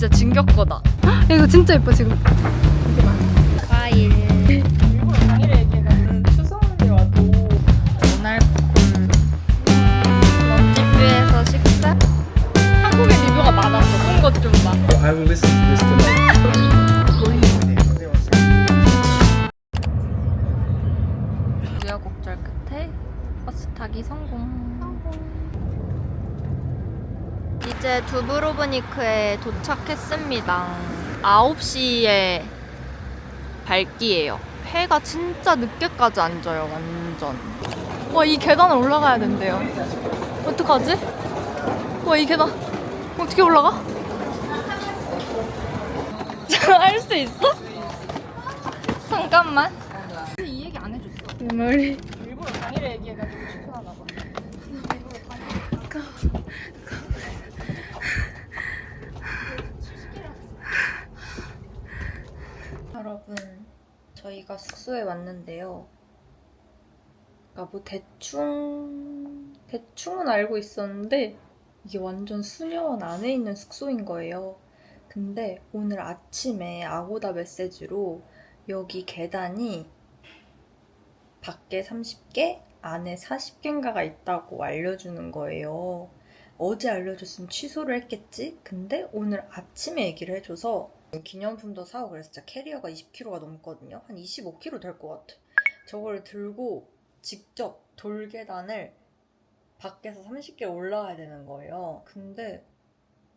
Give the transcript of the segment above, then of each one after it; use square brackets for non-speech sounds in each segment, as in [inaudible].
진짜 진격 거다. 야, [gasps] 이거 진짜 예뻐 지금. 과일. 일부러 당일에 얘기해가지고 추성훈이 와도 모날콜. 런치뷰에서 식사? 한국에 리뷰가 많았어. 그런 것좀 봐. I will listen to this 이제 두브로브니크에 도착했습니다. 9시에 밝기예요. 해가 진짜 늦게까지 안 져요, 완전. 와, 이 계단을 올라가야 된대요. 어떡하지? 와, 이 계단 어떻게 올라가? [laughs] 할수 있어? 잠깐만. 이 얘기 안 해줬어. 내 머리. 일부러 당일에 얘기해가지고 출근하나 봐. 여러분, 저희가 숙소에 왔는데요. 그러니까 뭐 대충 대충은 알고 있었는데 이게 완전 수녀원 안에 있는 숙소인 거예요. 근데 오늘 아침에 아고다 메시지로 여기 계단이 밖에 30개, 안에 40개인가가 있다고 알려주는 거예요. 어제 알려줬으면 취소를 했겠지? 근데 오늘 아침에 얘기를 해줘서 기념품도 사고 그래서 진짜 캐리어가 20kg가 넘거든요. 한 25kg 될 것 같아. 저걸 들고 직접 돌계단을 밖에서 30개 올라가야 되는 거예요. 근데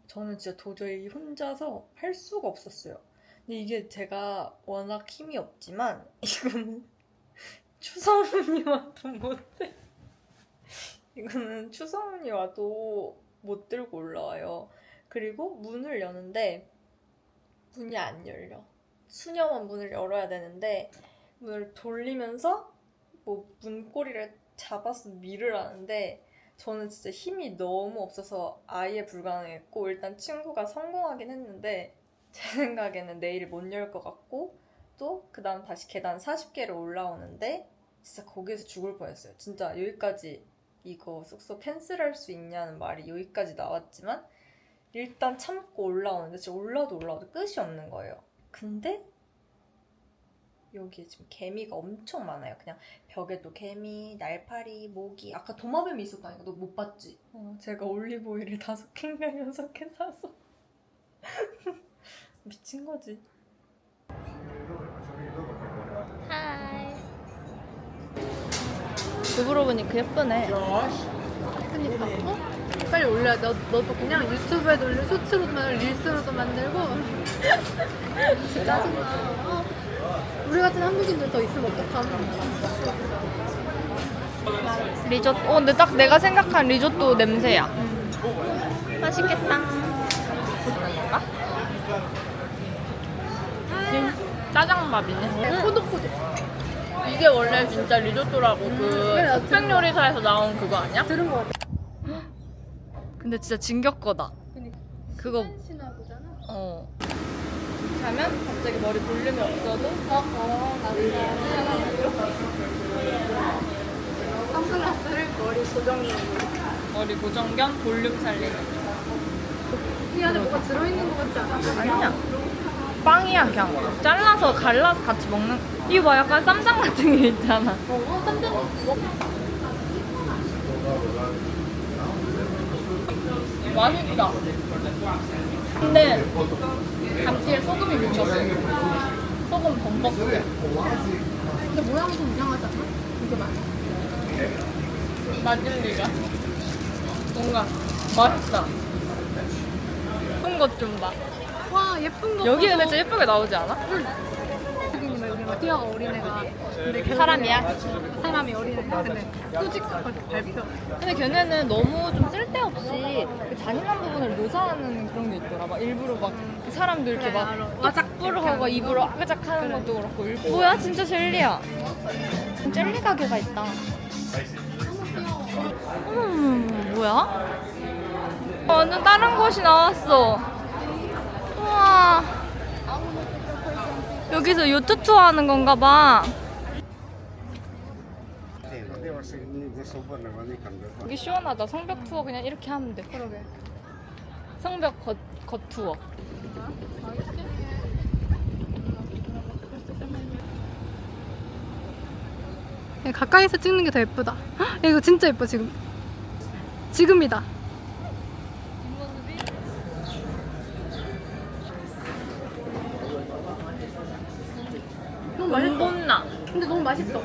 저는 진짜 도저히 혼자서 할 수가 없었어요. 근데 이게 제가 워낙 힘이 없지만 [laughs] 이거는 추성훈이 와도 못해. 이거는 추성훈이 와도 못 들고 올라와요. 그리고 문을 여는데 문이 안 열려. 수녀만 문을 열어야 되는데 문을 돌리면서 뭐 문고리를 잡아서 밀을 하는데 저는 진짜 힘이 너무 없어서 아예 불가능했고 일단 친구가 성공하긴 했는데 제 생각에는 내일 못 열 것 같고 또 그 다음 다시 계단 40개를 올라오는데 진짜 거기서 죽을 뻔했어요. 진짜 여기까지 이거 숙소 캔슬할 수 있냐는 말이 여기까지 나왔지만 일단 참고 올라오는데 진짜 올라도 올라도 끝이 없는 거예요. 근데 여기에 지금 개미가 엄청 많아요. 그냥 벽에도 개미, 날파리, 모기. 아까 도마뱀이 있었다니까 너 못 봤지? 어, 제가 올리브오일을 다섯 개인가 여섯 개 사서 [laughs] 미친 거지. 하이. 두브로브니크 예쁘네. 그니까. 어? 빨리 올려. 너 너도 그냥 유튜브에도 올려, 쇼츠로도 릴스로도 만들고. 진짜 짜증나. 어. 우리 같은 한국인들 더 있으면 어떡함. 리조또. 어, 근데 딱 내가 생각한 리조또 냄새야. 맛있겠다. 먹어볼까? 짜장밥이네. 포독포독. 이게 원래 진짜 리조또라고 그 그래, 나 흑백 요리사에서 나온 그거 아니야? 들은 거 같아. 근데 진짜 진격 거다. 그니까. 그거 신화 보잖아. 어. 자면 갑자기 머리 볼륨이 없어도 어, 어, 나도 선글라스를 머리 고정으로. 머리 고정 겸 볼륨 살리는 이 안에 뭐가 들어있는 것 같지 않아? 아니야. 빵이야 그냥 잘라서 갈라서 같이 먹는. 이거 봐 약간 쌈장 같은 게 있잖아. 어, 쌈장 먹. 맛있다 근데 감튀에 소금이 묻혔어 소금 범벅 근데 모양이 좀 이상하지 않아? 이게 맞아? 맞을 리가 뭔가 맛있다 예쁜 것 좀 봐. 와 예쁜 거. 여기 근데. 진짜 예쁘게 나오지 않아? 여 막 뛰어가 어린애가. 근데 걔 사람이야? 사람이 어린애가. 근데 수직하게 밟혀. 근데 걔네는 너무 좀 쓸데없이 그 잔인한 부분을 묘사하는 그런 게 있더라. 막 일부러 막그 사람들 이렇게 그래, 막 알아. 와작부를 하고 입으로 아그작 하는 것도 그렇고. 일- 뭐야 진짜 젤리야. 젤리 가게가 있다. 음 뭐야? 완전 다른 곳이 나왔어. 우와. 여기서 요트 투어 하는 건가 봐. 여기 시원하다. 성벽 투어 그냥 이렇게 하면 돼. 그러게. 성벽 겉, 겉 투어. 야, 가까이서 찍는 게 더 예쁘다. 이거 진짜 예뻐 지금. 지금이다. 너무 맛있어. 본나. 근데 너무 맛있어.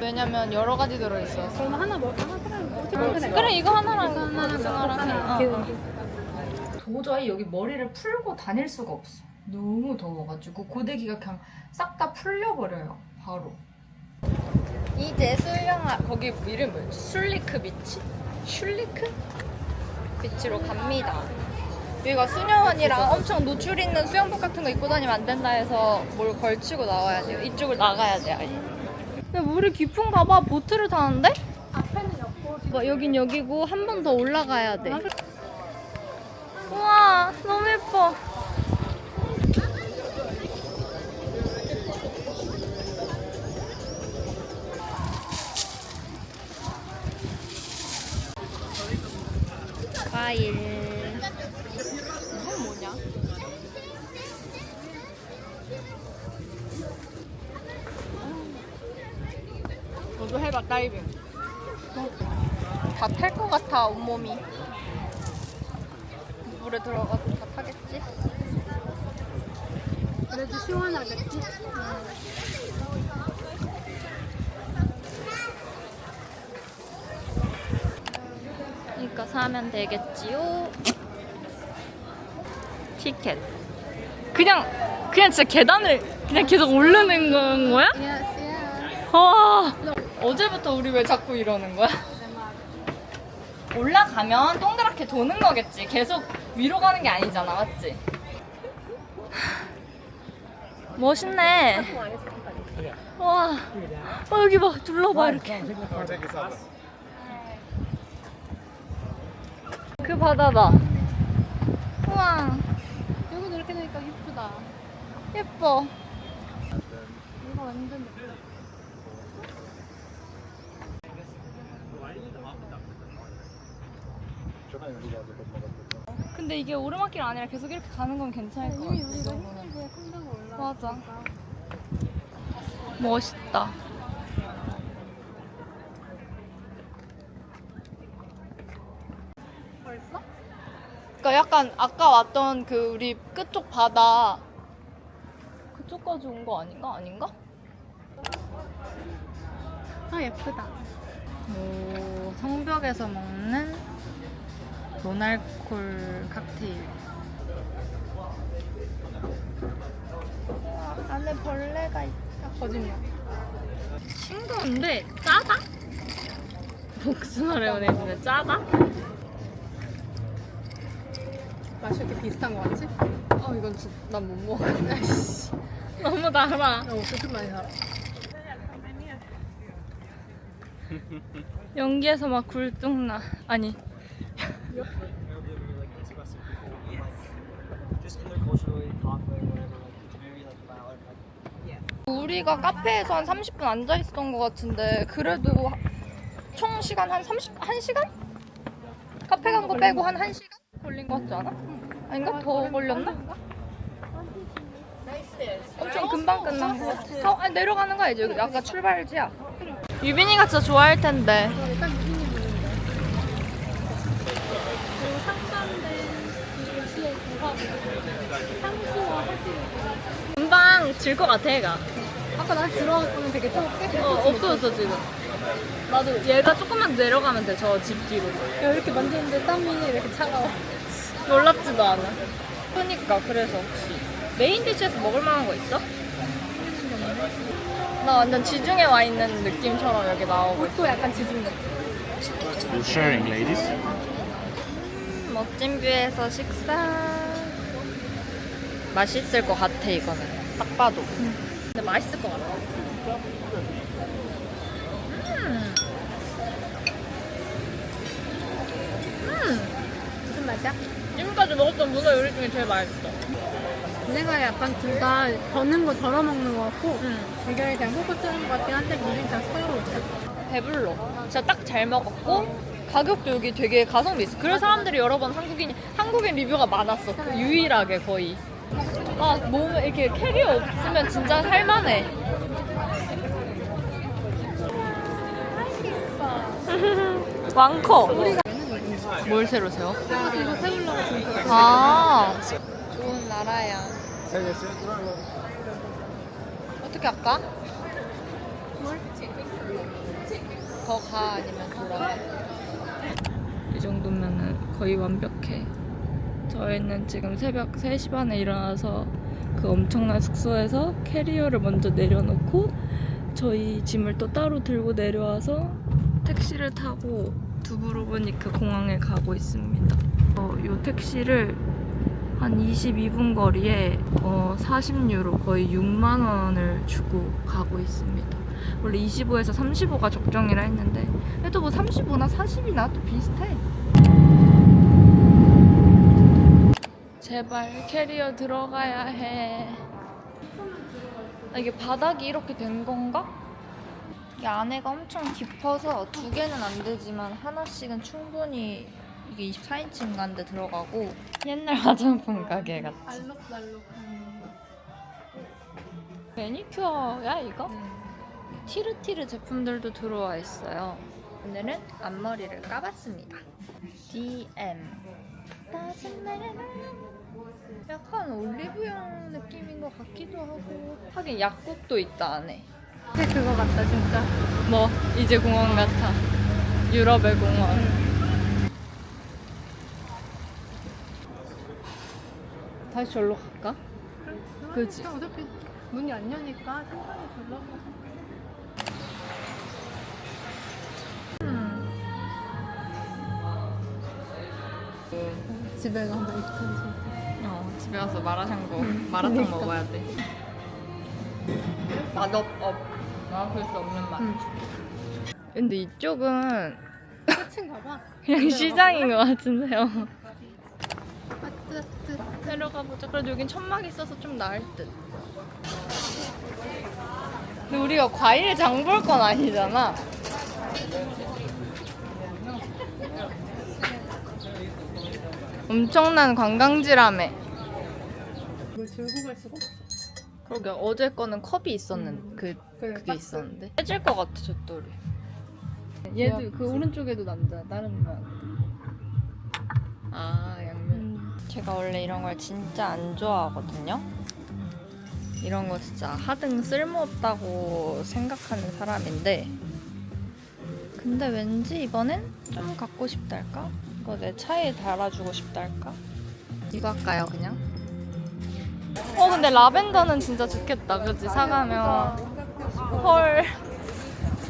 왜냐면 여러 가지 들어있어. 그럼 하나 먹 하나. 그래. 그래 이거 하나랑 이거 하나랑 이거 하나랑 해. 하나랑. 어. 도저히 여기 머리를 풀고 다닐 수가 없어. 너무 더워가지고 고데기가 그냥 싹 다 풀려버려요. 바로. 이제 수영하 거기 이름 뭐였지? 술리크 비치? 슐리크? 비치로 갑니다. 여기가 수녀원이랑 엄청 노출 있는 수영복 같은 거 입고 다니면 안 된다 해서 뭘 걸치고 나와야 돼요. 이쪽을 나가야 돼 아예. 근데 물이 깊은가 봐. 보트를 타는데? 앞에는 였고 뭐 여긴 여기고 한 번 더 올라가야 돼. 우와 너무 예뻐. 과일. 이건 뭐냐? 너도 해봐 다이빙. 다 탈 것 같아 온몸이 물에 들어가서 다 타겠지? 그래도 시원하겠지. 그러니까 사면 되겠지요 티켓 그냥 그냥 진짜 계단을 그냥 계속 오르는 건 거야? Yes, yes. 와 어제부터 우리 왜 자꾸 이러는 거야? 올라가면 동그랗게 도는 거겠지. 계속 위로 가는 게 아니잖아 맞지? 멋있네. 와 어, 여기 봐. 둘러봐 이렇게. 그 바다다. 우와. 여기도 이렇게 되니까 예쁘다. 예뻐. 이거 완전 예쁘다. 근데 이게 오르막길 아니라 계속 이렇게 가는 건 괜찮을 것 이미 우리가 힘들게 큰다고 올라. 맞아. 멋있다. 벌써? 그러니까 약간 아까 왔던 그 우리 끝쪽 바다 그쪽까지 온 거 아닌가? 아닌가? 아 예쁘다. 오, 성벽에서 먹는 노날콜 칵테일. 안에 벌레가 있다. 거짓말. 싱거운데 짜다? 복숭아 레몬에이드는 짜다? 맛이 이렇게 비슷한 거 같지? 어 이건 진짜 난못 먹어. 너무 달아. 어, 그렇게 많이 살아. 연기에서 막 굴뚝 나. 아니 우리가 카페에서 한 30분 앉아 있었던 것 같은데 그래도 총 시간 한 30, 한 시간? 카페 간 거 빼고 한 1시간 걸린 것 같지 않아? 아닌가? 더 걸렸나? 엄청 금방 끝난 것 같아. 더, 아니, 내려가는 거 알지? 여기 아까 출발지야. 유빈이가 진짜 좋아할 텐데. 그리고 상반된 도시의 구하고 향수와 화실. 금방 질 것 같아, 얘가. 아까 나 들어갔더니 되게 뜨겁게? 어, 없어졌어, 지금. 나도 얘가 조금만 내려가면 돼, 저 집 뒤로. 야, 이렇게 만지는데 땀이 이렇게 차가워. 놀랍지도 않아. 그니까, 그래서 혹시. 메인 디시에서 먹을 만한 거 있어? 나 완전 지중해 와 있는 느낌처럼 여기 나오고 있어. 옷도 약간 지중 같아. You're sharing, ladies. 멋진 뷰에서 식사. 맛있을 것 같아, 이거는. 딱 봐도. 근데 맛있을 것 같아. 음. 무슨 맛이야? 지금까지 먹었던 문어 요리 중에 제일 맛있어. 내가 약간 둘 다 버는 거 덜어 먹는 거 같고 응. 대결이 그냥 kok고 뜨는 것 같긴 한데 우린 다 먹자. 배불러. 진짜 딱 잘 먹었고 가격도 여기 되게 가성비 있어. 그래서 사람들이 여러 번 한국인 한국인 리뷰가 많았어. 그 유일하게 거의. 아 몸에 이렇게 캐리어 없으면 진짜 살만해. [laughs] 많고. 뭘 새로 세워? 이거 세우려고 지금 아 좋은 나라야. 어떻게 할까? 더가 아니면 돌아가? 이 정도면은 거의 완벽해. 저희는 지금 새벽 3시 반에 일어나서 그 엄청난 숙소에서 캐리어를 먼저 내려놓고 저희 짐을 또 따로 들고 내려와서 택시를 타고 두브로브니크 공항에 가고 있습니다. 어, 이 택시를 한 22분 거리에 어, 40유로 거의 6만 원을 주고 가고 있습니다. 원래 25에서 35가 적정이라 했는데 그래도 뭐 35나 40이나 또 비슷해. 제발 캐리어 들어가야 해. 아, 이게 바닥이 이렇게 된 건가? 이게 안에가 엄청 깊어서 두 개는 안 되지만 하나씩은 충분히 이게 24인치인가인데 들어가고 옛날 [laughs] 화장품 가게 같아. 알록달록한 매니큐어야 이거? 티르티르 제품들도 들어와 있어요. 오늘은 앞머리를 까봤습니다. DM. 약간 올리브영 느낌인 것 같기도 하고 하긴 약국도 있다 안에. 그거 같다 진짜 뭐 이제 공원 같아. 유럽의 공원. 다시 절로 갈까? 근데 어차피 문이 안 여니까 천천히 둘러 보고 집에 가면 있던지 어, 집에 가서 마라샹궈, 마라탕 먹어야 돼. 맛없, 업. 맛을 수 없는 맛. 응. 근데 이쪽은 끝인가 봐 [laughs] 그냥 시장인 것 같은데요. 내려가 보자. 그래도 여긴 천막 있어서 좀 나을 듯. 근데 우리가 과일 장볼 건 아니잖아. 엄청난 관광지라며. 이걸 들고 갈 수가 없어 그러게 어제 거는 컵이 있었는 그 그래, 그게 박스. 있었는데 깨질 것 같아 저 돌이. 얘도 그 오른쪽에도 남자 다른 면. 아 양면. 음. 제가 원래 이런 걸 진짜 안 좋아하거든요. 이런 거 진짜 하등 쓸모없다고 생각하는 사람인데 근데 왠지 이번엔 좀 갖고 싶달까? 이거 내 차에 달아주고 싶달까? 이거 할까요 그냥? 어 근데 라벤더는 진짜 좋겠다 그치 사가면 헐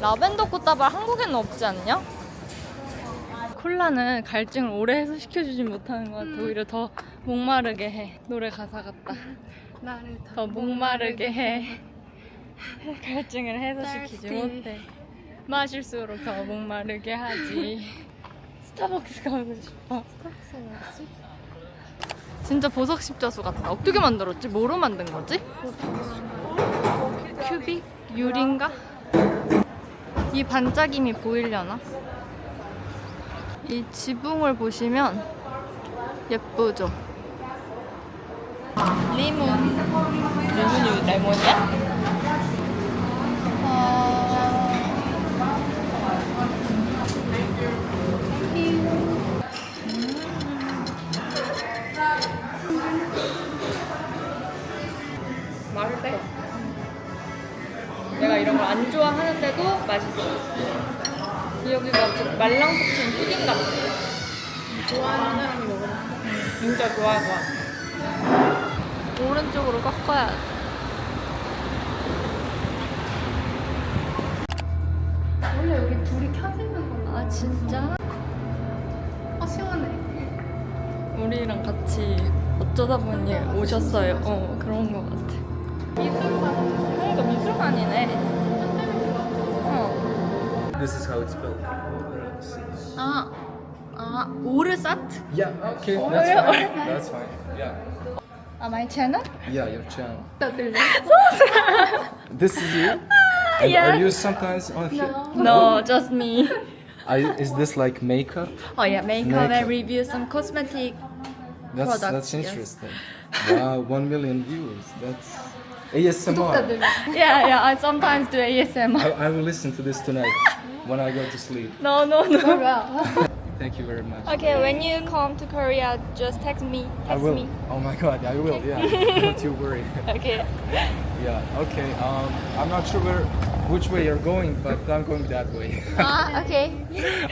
라벤더 꽃다발 한국에는 없지 않냐? 콜라는 갈증을 오래 해서 시켜주진 못하는 것 같아 음. 오히려 더 목마르게 해 노래 가사 같다 나를 더 목마르게 해 갈증을 해소시키지. 못해 마실수록 더 목마르게 하지 스타벅스 가고 싶어 스타벅스 진짜 보석 십자수 같다 어떻게 만들었지? 뭐로 만든 거지? 큐빅? 유리인가? 이 반짝임이 보이려나? 이 지붕을 보시면 예쁘죠? 리문 리문이 레몬이야? 맛있대 내가 이런 걸 안 좋아하는데도 맛있어 여기가 좀 말랑폭신 푸딩 같아 좋아하는 사람이 먹으면 진짜 좋아할 것 같아 오른쪽으로 꺾어야 돼 원래 여기 불이 켜지는 건가? 아 진짜? 어 시원해 우리랑 같이 어쩌다 보니 오셨어요. 어 그런 것 같아. 미술관 그러니까 미술관이네. 어. This is how it's spelled. 아, 아 오르사트? Yeah, okay, Oh, that's yeah. fine. That's fine. Yeah. 아 my channel? Yeah, your channel. 나 들려 This is you? And Yeah. Are you sometimes on here? No, just me. I, is this like makeup? Oh yeah, makeup Makeup. and review some cosmetic. That's Products, that's yes. interesting. wow, one million views. That's ASMR. [laughs] yeah, yeah. I sometimes do ASMR. I, I will listen to this tonight when I go to sleep. No, no, no. Oh, [laughs] Thank you very much. Okay, when you come to Korea, just text me. Text I will. me. Oh my god, I will. Yeah, [laughs] don't you worry. Okay. yeah. Okay. Um, I'm not sure where, which way you're going, but I'm going that way. Ah, okay.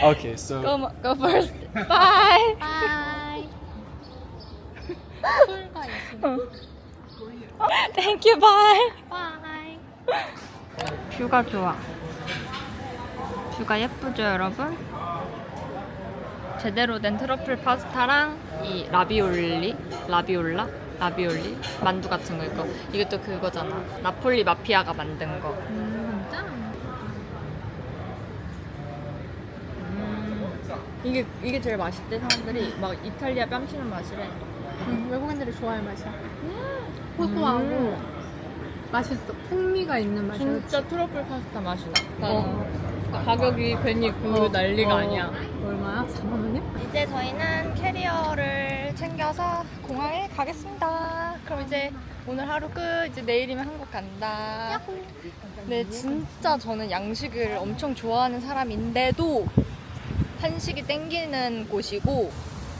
okay. So. Go, go first. Bye. Bye. [laughs] Thank you. Bye. 바이. 뷰가 좋아. 뷰가 예쁘죠, 여러분? 제대로 된 트러플 파스타랑 이 라비올리, 라비올라, 라비올리 만두 같은 거 있고 이것도 그거잖아. 나폴리 마피아가 만든 거. 진짜? 이게 이게 제일 맛있대 사람들이 막 이탈리아 뺨치는 맛이래. 응, 외국인들이 좋아할 맛이야. 고소하고 맛있어. 풍미가 있는 맛이야. 진짜 트러플 파스타 맛이 나. 어. 가격이 괜히 그 난리가 어. 아니야. 얼마야? 4만 원이야? 이제 저희는 캐리어를 챙겨서 공항에 가겠습니다. 그럼 이제 오늘 하루 끝. 이제 내일이면 한국 간다. 네, 진짜 저는 양식을 엄청 좋아하는 사람인데도 한식이 땡기는 곳이고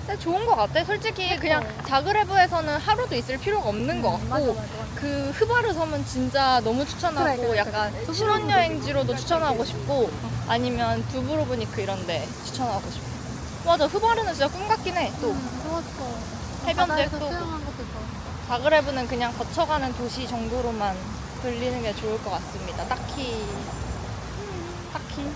근데 좋은 것 같아. 솔직히 그냥 자그레브에서는 하루도 있을 필요가 없는 것 같고 맞아, 맞아. 그 흐바르 섬은 진짜 너무 추천하고 그래, 그래, 약간 그래. 신혼여행지로도 추천하고 싶고 아니면 두브로브니크 이런데 추천하고 싶고 맞아 흐바르는 진짜 꿈 같긴 해또 좋았어. 해변도 바다에서 예쁘고. 수영한 것도 좋아. 자그레브는 그냥 거쳐가는 도시 정도로만 들리는 게 좋을 것 같습니다 딱히 딱히